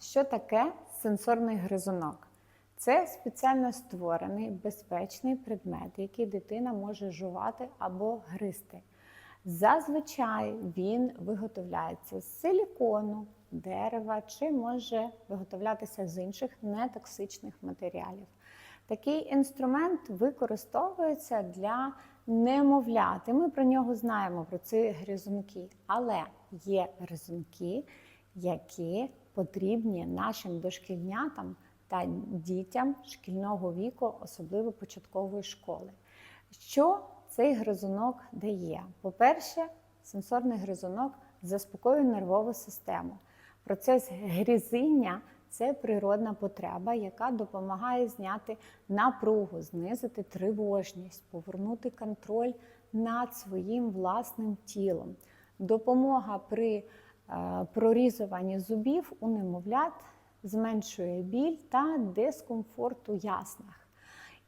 Що таке сенсорний гризунок? Це спеціально створений безпечний предмет, який дитина може жувати або гризти. Зазвичай він виготовляється з силікону, дерева чи може виготовлятися з інших нетоксичних матеріалів. Такий інструмент використовується для немовлят. І ми про нього знаємо, про ці гризунки. Але є гризунки, які потрібні нашим дошкільнятам та дітям шкільного віку, особливо початкової школи. Що цей гризунок дає? По-перше, сенсорний гризунок заспокоює нервову систему. Процес грізіння це природна потреба, яка допомагає зняти напругу, знизити тривожність, повернути контроль над своїм власним тілом. Допомога при е, прорізуванні зубів у немовлят зменшує біль та дискомфорт у яснах.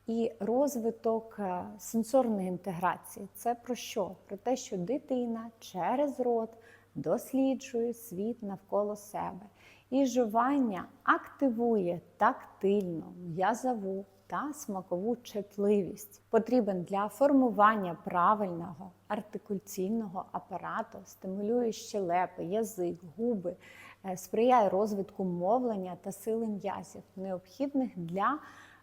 І розвиток е, сенсорної інтеграції це про що? Про те, що дитина через рот досліджує світ навколо себе. І жування активує тактильну, м'язову та смакову чутливість. Потрібен для формування правильного артикуляційного апарату, стимулює щелепи, язик, губи, е, сприяє розвитку мовлення та сили м'язів, необхідних для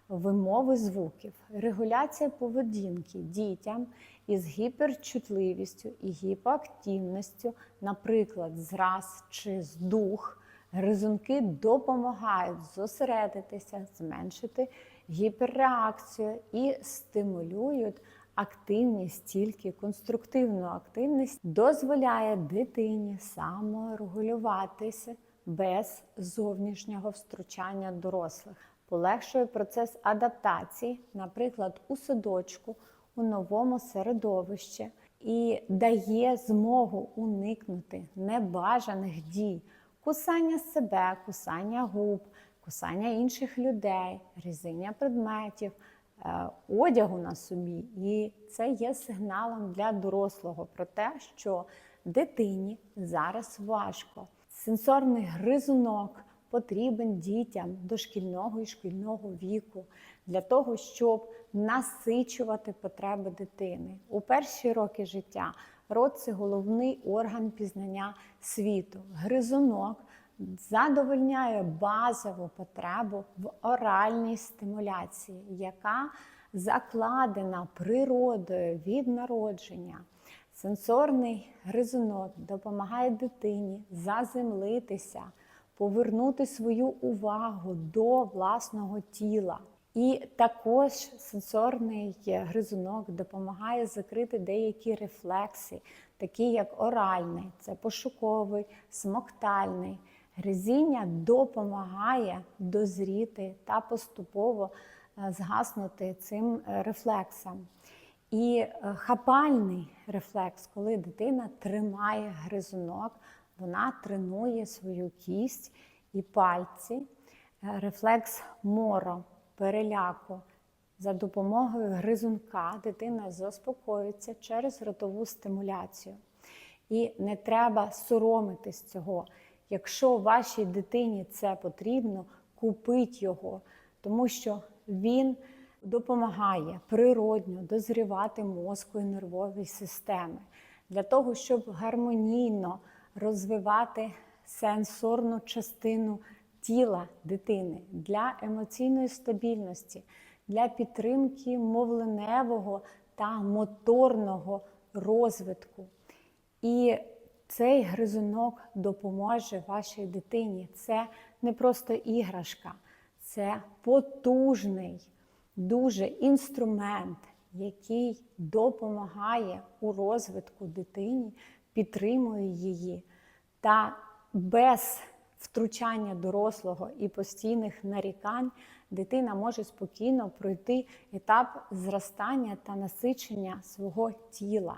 вимови звуків, регуляція поведінки дітям із гіперчутливістю і гіпоактивністю, наприклад, зраз чи здух. Гризунки допомагають зосередитися, зменшити гіперреакцію і стимулюють активність, тільки конструктивну активність дозволяє дитині саморегулюватися без зовнішнього втручання дорослих, полегшує процес адаптації, наприклад, у садочку, у новому середовищі, і дає змогу уникнути небажаних дій кусання себе, кусання губ, кусання інших людей, різання предметів, е, одягу на собі. І це є сигналом для дорослого про те, що дитині зараз важко. Сенсорний гризунок потрібен дітям дошкільного і шкільного віку для того, щоб насичувати потреби дитини у перші роки життя. Рот це головний орган пізнання світу. Гризунок задовольняє базову потребу в оральній стимуляції, яка закладена природою від народження. Сенсорний гризунок допомагає дитині заземлитися, повернути свою увагу до власного тіла. І також сенсорний гризунок допомагає закрити деякі рефлекси, такі як оральний, це пошуковий, смоктальний. Гризіння допомагає дозріти та поступово е, згаснути цим е, рефлексам. І е, хапальний рефлекс, коли дитина тримає гризунок, вона тренує свою кість і пальці, рефлекс моро переляку. За допомогою гризунка дитина заспокоюється через ротову стимуляцію. І не треба соромитись цього. Якщо вашій дитині це потрібно, купіть його, тому що він допомагає природньо дозрівати мозку і нервовій системи для того, щоб гармонійно розвивати сенсорну частину тіла дитини для емоційної стабільності, для підтримки мовленевого та моторного розвитку. І цей гризунок допоможе вашій дитині. Це не просто іграшка, це потужний, дуже інструмент, який допомагає у розвитку дитині, підтримує її та без втручання дорослого і постійних нарікань дитина може спокійно пройти етап зростання та насичення свого тіла.